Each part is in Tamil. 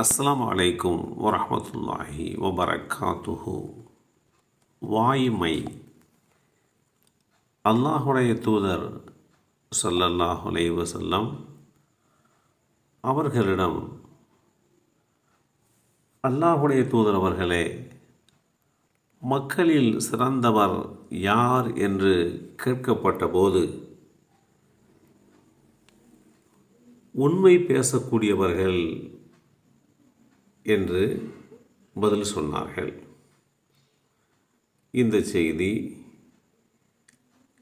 அஸ்லாம் அலைக்கும் வரமத்துல்லாஹி வபரகாத்துஹு வாய்மை. அல்லாஹுடைய தூதர் ஸல்லல்லாஹு அலைஹி அவர்களிடம் அல்லாஹுடைய தூதர் அவர்களே மக்களில் சிறந்தவர் யார் என்று கேட்கப்பட்ட போது உண்மை பேசக்கூடியவர்கள் என்று பதில் சொன்னார்கள். இந்த செய்தி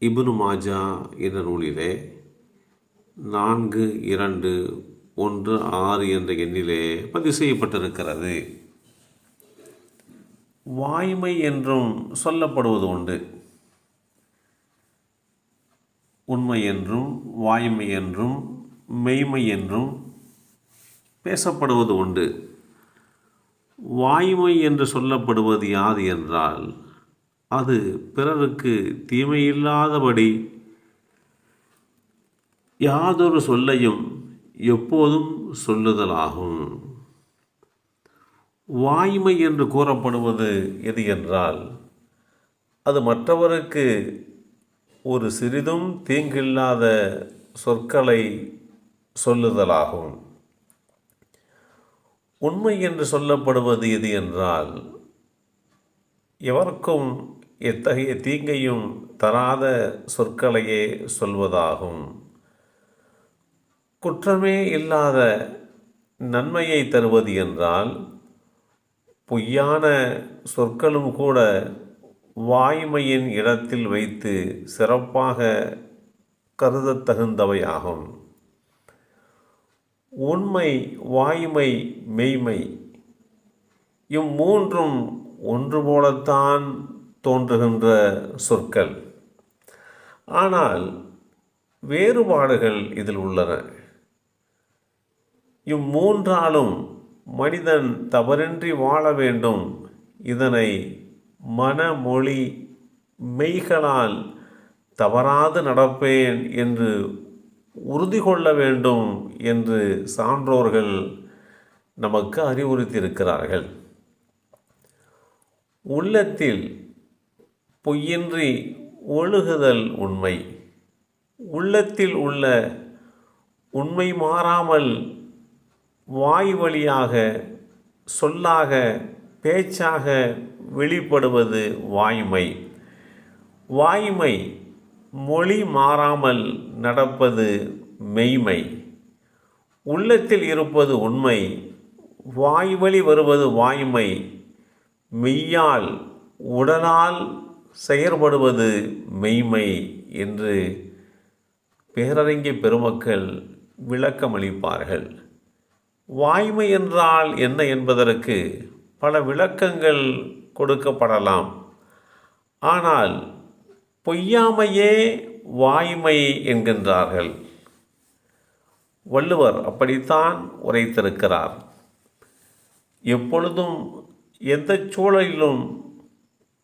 இப்னு மாஜா என்ற நூலிலே நான்கு இரண்டு ஒன்று ஆறு என்ற எண்ணிலே பதிவு செய்யப்பட்டிருக்கிறது. வாய்மை என்றும் சொல்லப்படுவது உண்டு. உண்மை என்றும் வாய்மை என்றும் மெய்மை என்றும் பேசப்படுவது உண்டு. வாய்மை என்று சொல்லப்படுவது யாது என்றால் அது பிறருக்கு தீமையில்லாதபடி யாதொரு சொல்லையும் எப்போதும் சொல்லுதலாகும். வாய்மை என்று கூறப்படுவது எது என்றால் அது மற்றவருக்கு ஒரு சிறிதும் தீங்கில்லாத சொற்களை சொல்லுதலாகும். உண்மை என்று சொல்லப்படுவது எது என்றால் எவருக்கும் எத்தகைய தீங்கையும் தராத சொற்களையே சொல்வதாகும். குற்றமே இல்லாத நன்மையை தருவது என்றால் பொய்யான சொற்களும் கூட வாய்மையின் இடத்தில் வைத்து சிறப்பாக கருதத்தகுந்தவையாகும் உண்மை வாய்மை மெய்மை. இம்மூன்றும் ஒன்று போலத்தான் தோன்றுகின்ற சொற்கள். ஆனால் வேறுபாடுகள் இதில் உள்ளன. இம்மூன்றாலும் மனிதன் தவறின்றி வாழ வேண்டும். இதனை மனமொழி மெய்களால் தவறாது நடப்பேன் என்று உறுதி கொள்ள வேண்டும் என்று சான்றோர்கள் நமக்கு அறிவுறுத்தியிருக்கிறார்கள். உள்ளத்தில் பொய்யின்றி ஒழுகுதல் உண்மை. உள்ளத்தில் உள்ள உண்மை மாறாமல் வாய் வழியாக சொல்லாக பேச்சாக வெளிப்படுவது வாய்மை. வாய்மை மொழி மாறாமல் நடப்பது மெய்மை. உள்ளத்தில் இருப்பது உண்மை. வாய்வழி வருவது வாய்மை. மெய்யால் உடலால் செயற்படுவது மெய்மை என்று பேரறிஞ பெருமக்கள் விளக்கமளிப்பார்கள். வாய்மை என்றால் என்ன என்பதற்கு பல விளக்கங்கள் கொடுக்கப்படலாம். ஆனால் பொய்யாமையே வாய்மை என்கின்றார்கள். வள்ளுவர் அப்படித்தான் உரைத்திருக்கிறார். எப்பொழுதும் எந்த சூழலிலும்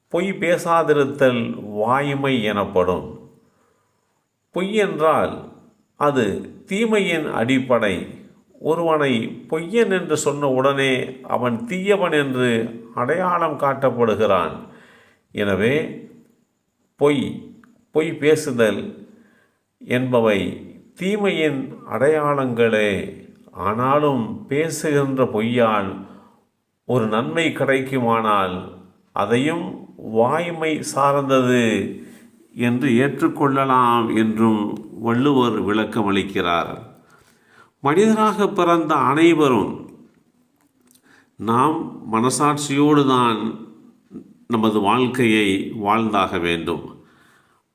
பொய் பேசாதிருத்தல் வாய்மை எனப்படும். பொய் என்றால் அது தீமையின் அடிப்படை. ஒருவனை பொய்யன் என்று சொன்ன உடனே அவன் தீயவன் என்று அடையாளம் காட்டப்படுகிறான். எனவே பொய் பொய் பேசுதல் என்பவை தீமையின் அடையாளங்களே. ஆனாலும் பேசுகின்ற பொய்யால் ஒரு நன்மை கிடைக்குமானால் அதையும் வாய்மை சார்ந்தது என்று ஏற்றுக்கொள்ளலாம் என்றும் வள்ளுவர் விளக்கமளிக்கிறார் மனிதனாக பிறந்த அனைவரும் நாம் மனசாட்சியோடு தான் நமது வாழ்க்கையை வாழ்ந்தாக வேண்டும்.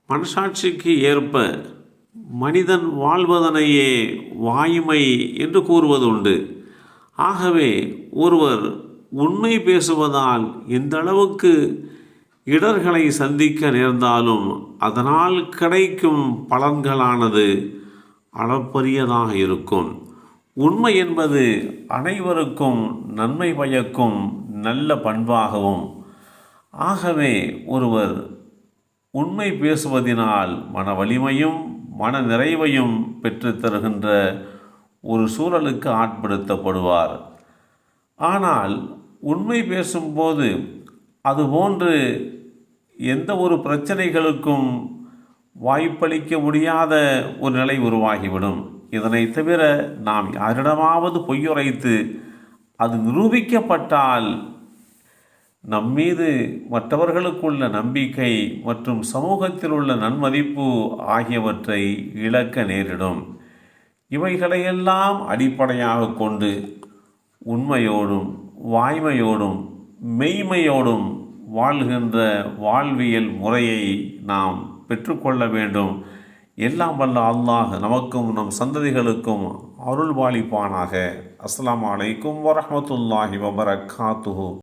மனசாட்சிக்கு ஏற்ப மனிதன் வாழ்வதனையே வாய்மை என்று கூறுவது உண்டு ஆகவே ஒருவர் உண்மை பேசுவதால் எந்த அளவுக்கு இடர்களை சந்திக்க நேர்ந்தாலும் அதனால் கிடைக்கும் பலன்களானது அளப்பரியதாக இருக்கும். உண்மை என்பது அனைவருக்கும் நன்மை பயக்கும் நல்ல பண்பாகவும் ஆகவே ஒருவர் உண்மை பேசுவதினால் மன வலிமையும் மன நிறைவையும் பெற்றுத்தருகின்ற ஒரு சூழலுக்கு ஆட்படுத்தப்படுவார். ஆனால் உண்மை பேசும்போது அதுபோன்று எந்த ஒரு பிரச்சனைகளுக்கும் வாய்ப்பளிக்க முடியாத ஒரு நிலை உருவாகிவிடும். இதனை தவிர நாம் யாரிடமாவது பொய்யுரைத்து அது நிரூபிக்கப்பட்டால் நம்மீது மற்றவர்களுக்குள்ள நம்பிக்கை மற்றும் சமூகத்தில் உள்ள நன்மதிப்பு ஆகியவற்றை இழக்க நேரிடும். இவைகளையெல்லாம் அடிப்படையாக கொண்டு உண்மையோடும் வாய்மையோடும் மெய்மையோடும் வாழ்கின்ற வாழ்வியல் முறையை நாம் பெற்றுக்கொள்ள வேண்டும். எல்லாம் வல்ல அல்லாஹ் நமக்கும் நம் சந்ததிகளுக்கும் அருள் பாலிப்பானாக அஸ்ஸலாமு அலைக்கும் வரஹ்மத்துல்லாஹி வபரகாத்துஹு.